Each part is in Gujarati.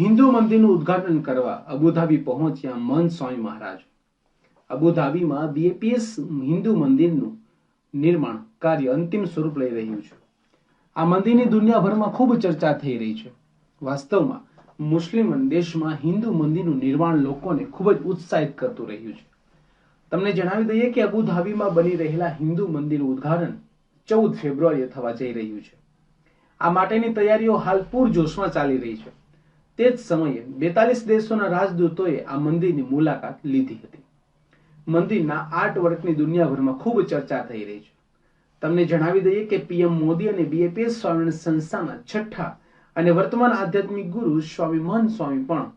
હિન્દુ મંદિરનું ઉદ્ઘાટન કરવા અબુધાબી પહોંચ્યા મન સ્વામી મહારાજ. અબુધાબીમાં બીએપીએસ હિન્દુ મંદિરનું નિર્માણ કાર્ય અંતિમ સ્વરૂપ લઈ રહ્યું છે. આ મંદિરની દુનિયાભરમાં ખૂબ ચર્ચા થઈ રહી છે. વાસ્તવમાં મુસ્લિમ દેશમાં હિન્દુ મંદિરનું નિર્માણ લોકોને ખૂબ જ ઉત્સાહિત કરતું રહ્યું છે. તમને જણાવી દઈએ કે અબુધાબીમાં બની રહેલા હિન્દુ મંદિરનું ઉદ્ઘાટન ચૌદ ફેબ્રુઆરીએ થવા જઈ રહ્યું છે. આ માટેની તૈયારીઓ હાલ પૂરજોશમાં ચાલી રહી છે. તે જ સમયે બેતાલીસ દેશોના રાજદૂતોએ આ મંદિરની મુલાકાત લીધી હતી. મંદિરના આર્ટ વર્કની દુનિયાભરમાં ખૂબ ચર્ચા થઈ રહી છે. તમને જણાવી દઈએ કે પીએમ મોદી અને બીએપીએસ સ્વામી સંસ્થાના છઠ્ઠા અને વર્તમાન આધ્યાત્મિક ગુરુ સ્વામી મહન સ્વામી પણ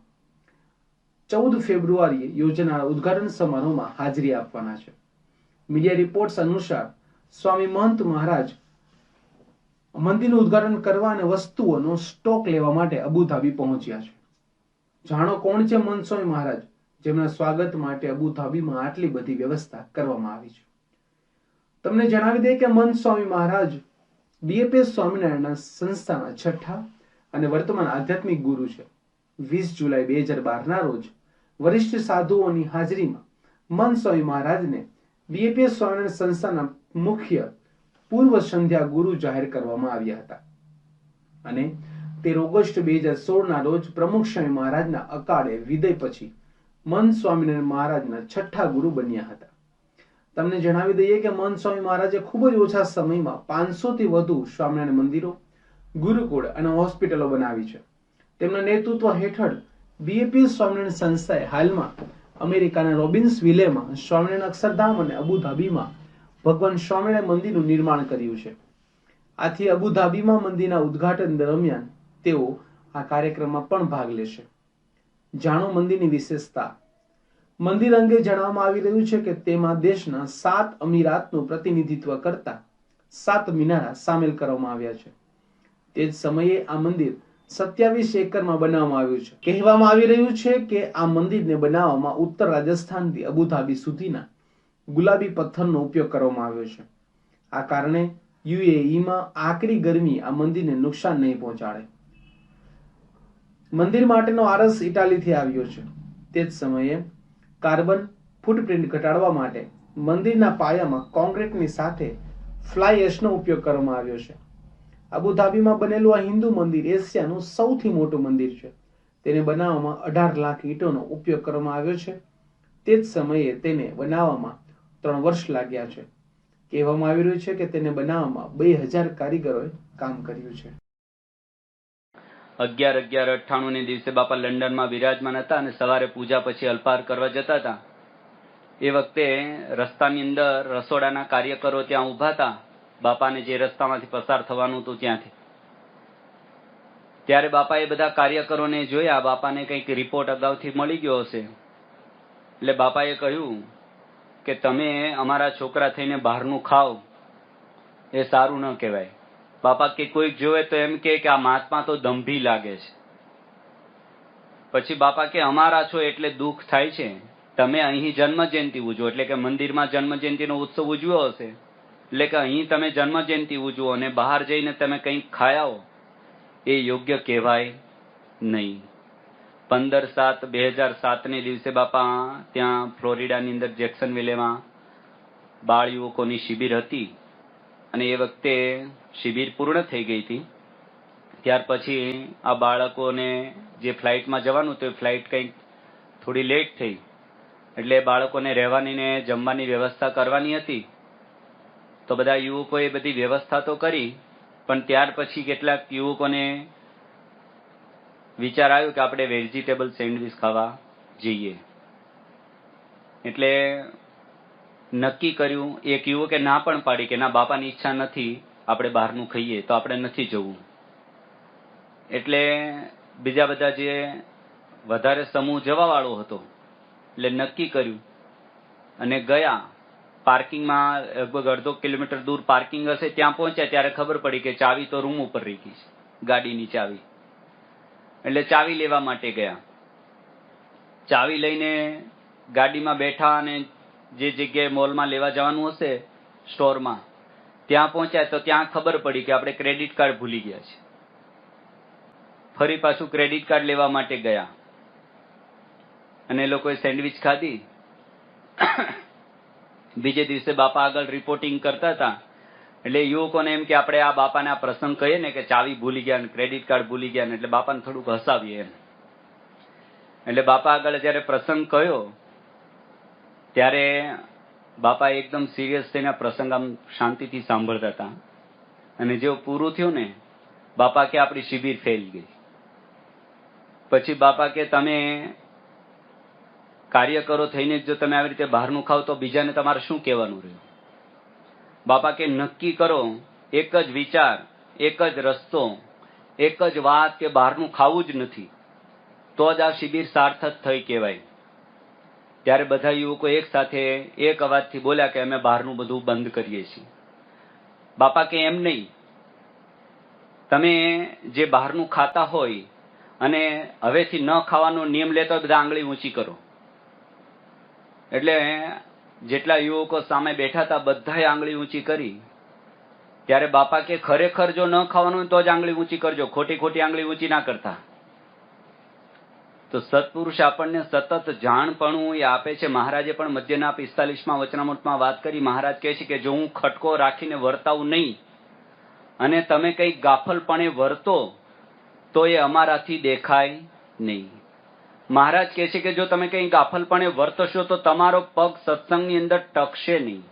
ચૌદ ફેબ્રુઆરીએ યોજાનારા ઉદઘાટન સમારોહમાં હાજરી આપવાના છે. મીડિયા રિપોર્ટ્સ અનુસાર સ્વામી મહંત મહારાજ મંદિરનું ઉદ્ઘાટન કરવા અને વસ્તુઓનો સ્ટોક લેવા માટે અબુધાબી પહોંચ્યા છે. જાણો કોણ છે મનસોય મહારાજ? જેમના સ્વાગત માટે અબુધાબીમાં આટલી બધી વ્યવસ્થા કરવામાં આવી છે. તમને જણાવી દઈએ કે મહંત સ્વામી મહારાજ બીએપીએસ સ્વામિનારાયણના સંસ્થાના છઠ્ઠા અને વર્તમાન આધ્યાત્મિક ગુરુ છે. વીસ જુલાઈ બે હજાર બારના રોજ વરિષ્ઠ સાધુઓની હાજરીમાં મનસ્વામી સ્વામી મહારાજને બીએપીએસ સ્વામિનારાયણ સંસ્થાના મુખ્ય પૂર્વ સંધ્યા ગુરુ જાહેર કરવામાં આવ્યા હતા. અને તેર ઓગસ્ટ બે હજાર સોળના રોજ પ્રમુખ સ્વામી મહારાજના અકાળે વિદય પછી મન સ્વામિનારાયણ મહારાજના છઠ્ઠા ગુરુ બન્યા હતા. તમને જણાવી દઈએ કે મન સ્વામી મહારાજે ખૂબ જ ઓછા સમયમાં પાંચસો થી વધુ સ્વામિનારાયણ મંદિરો, ગુરુકુળ અને હોસ્પિટલો બનાવી છે. તેમના નેતૃત્વ હેઠળ બીએપી સ્વામિનારાયણ સંસ્થાએ હાલમાં અમેરિકાના રોબિન્સ વિલેમાં સ્વામિનારાયણ અક્ષરધામ અને અબુધાબીમાં ભગવાન સ્વામિનારાયણ મંદિરનું નિર્માણ કર્યું છે. આથી અબુધાબીમાં મંદિરના ઉદ્ઘાટન દરમિયાન તેઓ આ કાર્યક્રમમાં પણ ભાગ લેશે. જાણો મંદિરની વિશેષતા. મંદિર અંગે જણાવવામાં આવી રહ્યું છે કે તેમાં દેશના સાત અમીરાતનું પ્રતિનિધિત્વ કરતા સાત મિનારા સામેલ કરવામાં આવ્યા છે. તે જ સમયે આ મંદિર સત્યાવીસ એકરમાં બનાવવામાં આવ્યું છે. કહેવામાં આવી રહ્યું છે કે આ મંદિરને બનાવવામાં ઉત્તર રાજસ્થાનથી અબુધાબી સુધીના ગુલાબી પથ્થરનો ઉપયોગ કરવામાં આવ્યો છે. આ કારણે યુએઈમાં આકરી ગરમી આ મંદિરને નુકસાન નહીં પહોંચાડે. મંદિર માટેનો આરસ ઇટાલીથી આવ્યો છે. તે જ સમયે કાર્બન ફૂટપ્રિન્ટ ઘટાડવા માટે મંદિરના પાયામાં કોન્ક્રીટની સાથે ફ્લાય એશનો ઉપયોગ કરવામાં આવ્યો છે. અબુધાબીમાં બનેલું આ હિન્દુ મંદિર એશિયાનું સૌથી મોટું મંદિર છે. તેને બનાવવામાં અઢાર લાખ ઈંટોનો ઉપયોગ કરવામાં આવ્યો છે. તે જ સમયે તેને બનાવવામાં ત્રણ વર્ષ લાગ્યા છે. કહેવામાં આવી રહ્યું છે કે તેને બનાવવામાં બે હજાર કારીગરોએ કામ કર્યું છે. અગિયાર અગિયાર અઠ્ઠાણું ને દિવસે બાપા લંડનમાં વિરાજમાન હતા અને સવારે પૂજા પછી અલ્પાર કરવા જતા હતા. એ વખતે રસ્તાની અંદર રસોડાના કાર્યકરો ત્યાં ઊભા હતા. બાપાને જે રસ્તામાંથી પસાર થવાનું હતું ત્યાંથી. ત્યારે બાપાએ બધા કાર્યકરોને જોયા. બાપાને કંઈક રિપોર્ટ અગાઉથી મળી ગયો હશે. એટલે બાપાએ કહ્યું કે તમે અમારા છોકરા થઈને બહારનું ખાઓ, એ સારું ન કહેવાય. બાપા કે કોઈક જોવે તો એમ કે આ મહાત્મા તો દંભી લાગે છે. પછી બાપા કે અમારા છો એટલે દુઃખ થાય છે. તમે અહીં જન્મ જયંતિ ઉજવો, એટલે કે મંદિરમાં જન્મ જયંતિનો ઉત્સવ ઉજવ્યો હશે. એટલે કે અહીં તમે જન્મ જયંતિ ઉજવો અને બહાર જઈને તમે કંઈક ખાયાઓ, એ યોગ્ય કહેવાય નહીં. પંદર સાત, બે હજાર સાતને દિવસે બાપા, ત્યાં ફ્લોરિડાની અંદર જેક્સન વિલેમાં બાળ યુવકોની શિબિર હતી અને એ વખતે શિબિર પૂર્ણ થઈ ગઈ હતી. ત્યાર પછી આ બાળકોને જે ફ્લાઇટમાં જવાનું તો એ ફ્લાઇટ કંઈક થોડી લેટ થઈ. એટલે બાળકોને રહેવાની ને જમવાની વ્યવસ્થા કરવાની હતી. તો બધા યુવકોએ બધી વ્યવસ્થા તો કરી, પણ ત્યાર પછી કેટલાક યુવકોને વિચાર આવ્યો કે આપણે વેજીટેબલ સેન્ડવીચ ખાવા જઈએ. એટલે નક્કી કર્યું, એક યુવકે ના પણ પાડી કે ના, બાપાની ઈચ્છા નથી આપણે બહારનું ખાઈએ, તો આપણે નથી જવું. એટલે બીજા બધા જે વધારે સમૂહ જવાવાળો હતો, એટલે નક્કી કર્યું. અને ગયા. પાર્કિંગમાં લગભગ અડધો કિલોમીટર દૂર પાર્કિંગ હશે, ત્યાં પહોંચ્યા, ત્યારે ખબર પડી કે ચાવી તો રૂમ ઉપર રહી ગઈ છે, ગાડીની ચાવી. એટલે ચાવી લેવા માટે ગયા. ચાવી લઈને ગાડીમાં બેઠા અને જે જગ્યાએ મોલમાં લેવા જવાનું હશે, સ્ટોરમાં, ત્યાં પહોંચ્યા તો ત્યાં ખબર પડી કે આપણે ક્રેડિટ કાર્ડ ભૂલી ગયા છે ફરી પાછું ક્રેડિટ કાર્ડ લેવા માટે ગયા. અને લોકોએ સેન્ડવિચ ખાધી. બીજે દિવસે બાપા આગળ રિપોર્ટિંગ કરતા હતા. એટલે યુવકોને એમ કે આપણે આ બાપાને આ પ્રસંગ કહીએ ને કે ચાવી ભૂલી ગયા ને ક્રેડિટ કાર્ડ ભૂલી ગયા ને એટલે બાપાને થોડુંક હસાવીએ એમ. એટલે બાપા આગળ જયારે પ્રસંગ કયો, ત્યારે બાપા એકદમ સિરિયસ થઈને પ્રસંગ આમ શાંતિથી સાંભળતા હતા. અને જેવું પૂરું થયું ને, બાપા કે આપણી શિબિર ફેલ ગઈ. પછી બાપા કે તમે કાર્યકરો થઈને જો તમે આવી રીતે બહારનું ખાવ તો બીજાને તમારે શું કહેવાનું રહ્યું? બાપા કે નક્કી કરો, એક જ વિચાર, એક જ રસ્તો, એક જ વાત કે બહારનું ખાવું જ નથી. તો જ આ શિબિર સાર્થક થઈ કહેવાય. ત્યારે બધા યુવકો એક સાથે એક અવાજથી બોલ્યા કે અમે બહારનું બધું બંધ કરીએ છીએ. બાપા કે એમ નહીં. તમે જે બહારનું ખાતા હોય અને હવેથી ન ખાવાનો નિયમ લેતા બધા આંગળી ઊંચી કરો. એટલે જેટલા યુવકો સામે બેઠા હતા, બધાએ આંગળી ઊંચી કરી. ત્યારે બાપા કે, ખરેખર જો ન ખાવાનું તો જ આંગળી ઊંચી કરજો. ખોટી ખોટી આંગળી ઊંચી ના કરતા. તો સત્પુરુષ આપણને સતત જાણપણું એ આપે છે. મહારાજે પણ મધ્યના પિસ્તાલીસમાં વચનામૃતમાં વાત કરી. મહારાજ કહે છે કે, જો હું ખટકો રાખીને વર્તાવું નહીં અને તમે કંઈક ગાફલપણે વર્તો, તો એ અમારાથી દેખાય નહીં. મહારાજ કહે છે કે જો તમે કઈ ગાફલપણે વર્તશો તો તમારો પગ સત્સંગની અંદર ટકશે નહીં.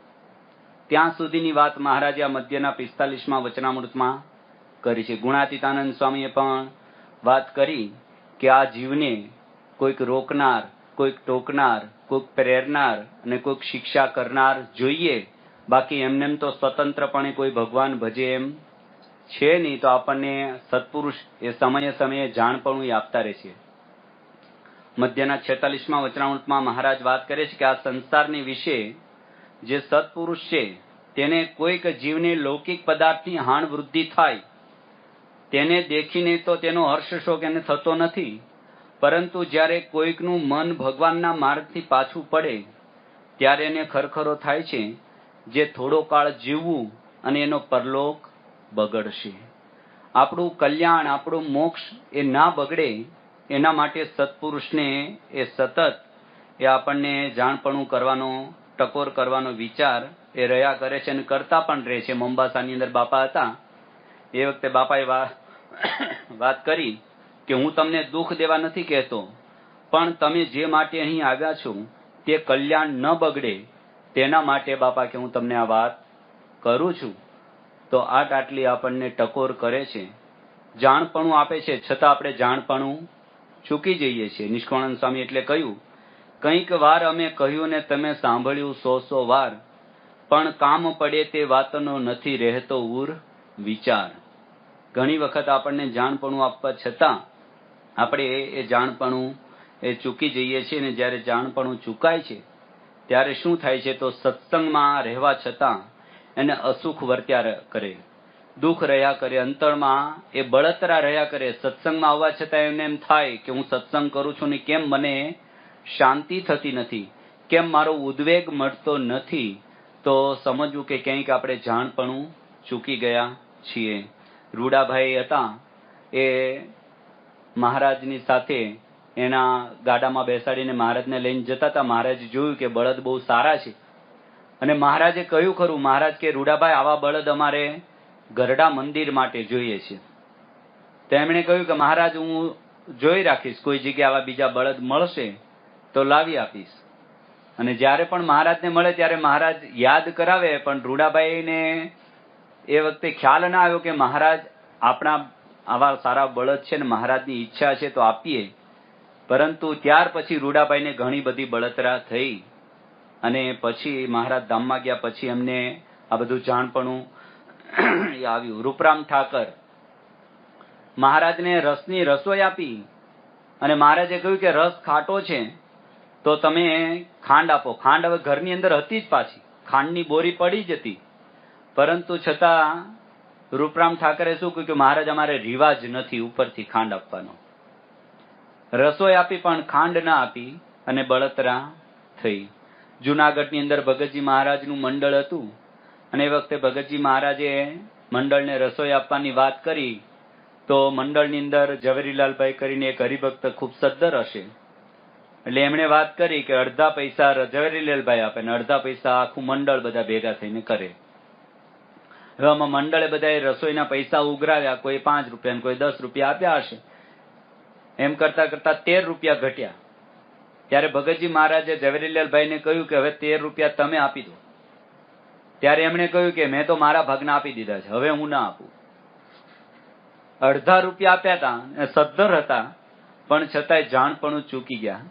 ત્યાં સુધીની વાત મહારાજે આ મધ્યના પિસ્તાલીસમાં વચનામૃતમાં કરી છે. ગુણાતીતાનંદ સ્વામીએ પણ વાત કરી કે આ જીવને કોઈક રોકનાર, કોઈક ટોકનાર, કોઈક પ્રેરનાર અને કોઈક શિક્ષા કરનાર જોઈએ. બાકી એમનેમ તો સ્વતંત્રપણે કોઈ ભગવાન ભજે એમ છે નહીં તો આપણને સત્પુરુષ એ સમયે સમયે જાણપણું આપતા રહે છે. મધ્યના છેતાલીસમાં વચનામૃતમાં મહારાજ વાત કરે છે કે આ સંસારની વિશે જે સત્પુરુષ છે, તેને કોઈક જીવને લૌકિક પદાર્થની હાણ વૃદ્ધિ થાય. તેને દેખીને તો તેનો હર્ષ શોક એને થતો નથી, પરંતુ જ્યારે કોઈકનું મન ભગવાનના માર્ગથી પાછું પડે, ત્યારે એને ખરખરો થાય છે, જે થોડો કાળ જીવવું અને એનો પરલોક બગડશે. આપણું કલ્યાણ, આપણું મોક્ષ એ ના બગડે એના માટે સત્પુરુષને એ સતત એ આપણને જાણપણું કરવાનો, ટકોર કરવાનો વિચાર એ રહ્યા કરે છે અને કરતા પણ રહે છે. મોમ્બાસાની અંદર બાપા હતા. એ વખતે બાપાએ વાત કરી કે હું તમને દુઃખ દેવા નથી કહેતો, પણ તમે જે માટે અહીં આવ્યા છો તે કલ્યાણ ન બગડે. તેના માટે બાપા કે હું તમને આ વાત કરું છું. તો આટ આટલી આપણને ટકોર કરે છે. જાણપણું આપે છે. છતાં આપણે જાણપણું ચૂકી જઈએ છીએ. નિષ્કોણાનંદ સ્વામી એટલે કહ્યું, કંઈક વાર અમે કહ્યું ને તમે સાંભળ્યું સો સો વાર, પણ કામ પડે તે વાતનો નથી રહેતો ઉર વિચાર. ઘણી વખત આપણને જાણપણું આપવા છતાં આપણે એ જાણપણું એ ચૂકી જઈએ છીએ ને જ્યારે જાણપણું ચૂકાય છે, ત્યારે શું થાય છે તો સત્સંગમાં રહેવા છતાં એને અસુખ વર્ત્યા કરે. દુઃખ રહ્યા કરે, અંતરમાં એ બળતરા રહ્યા કરે, સત્સંગમાં આવવા છતાં એમને એમ થાય કે હું સત્સંગ કરું છું ને કેમ મને શાંતિ થતી નથી? કેમ મારો ઉદ્વેગ મળતો નથી? તો સમજવું કે ક્યાંક આપણે જાણપણું ચૂકી ગયા છીએ. રૂડાભાઈ હતા. એ મહારાજની સાથે એના ગાડામાં બેસાડીને મહારાજને લઈને જતા હતા. મહારાજે જોયું કે બળદ બહુ સારા છે. અને મહારાજે કહ્યું ખરું, મહારાજ કે, રૂડાભાઈ, આવા બળદ અમારે ગરડા મંદિર માટે જોઈએ છે. તેમણે કહ્યું કે, મહારાજ, હું જોઈ રાખીશ, કોઈ જગ્યાએ આવા બીજા બળદ મળશે તો લાવી આપીશ. અને જ્યારે પણ મહારાજને મળે, ત્યારે મહારાજ યાદ કરાવે, પણ રૂડાભાઈને એ વખતે ખ્યાલ ના આવ્યો કે મહારાજ આપણા આવા સારા બળદ છે ને મહારાજની ઈચ્છા છે તો આપીએ. પરંતુ ત્યાર પછી રૂડાભાઈને ઘણી બધી બળતરા થઈ અને પછી મહારાજ ધામમાં ગયા, પછી એમને આ બધું જાણપણું આવ્યું રૂપરામ ઠાકર. મહારાજને રસની રસોઈ આપી અને મહારાજે કહ્યું કે રસ ખાટો છે તો તમે ખાંડ આપો. ખાંડ હવે ઘરની અંદર હતી જ પાછી. ખાંડની બોરી પડી જ હતી. પરંતુ છતાં રૂપરામ ઠાકરે શું કહ્યું કે મહારાજ, અમારે રિવાજ નથી ઉપરથી ખાંડ આપવાનો. રસોઈ આપી પણ ખાંડ ના આપી અને બળતરા થઈ. જુનાગઢની અંદર ભગતજી મહારાજનું મંડળ હતું. અને એ વખતે ભગતજી મહારાજે મંડળને રસોઈ આપવાની વાત કરી, તો મંડળની અંદર ઝવેરીલાલભાઈ કરીને એક હરિભક્ત ખૂબ સદ્ધર હશે. એટલે એમણે વાત કરી કે અડધા પૈસા ઝવેરીલાલભાઈ આપે ને અડધા પૈસા આખું મંડળ બધા ભેગા થઈને કરે. હવે આમાં મંડળે બધાએ રસોઈના પૈસા ઉઘરાવ્યા, કોઈ પાંચ રૂપિયા ને કોઈ દસ રૂપિયા આપ્યા હશે. એમ કરતા કરતા તેર રૂપિયા ઘટ્યા. ત્યારે ભગતજી મહારાજે ઝવેરીલાલભાઈને કહ્યું કે હવે તેર રૂપિયા તમે આપી દો. ત્યારે એમણે કહ્યું કે મેં તો મારા ભાગના આપી દીધા છે, હવે હું ના આપું. અડધા રૂપિયા આપ્યા હતા સદ્ધર હતા, પણ છતાંય જાણપણું ચૂકી ગયા.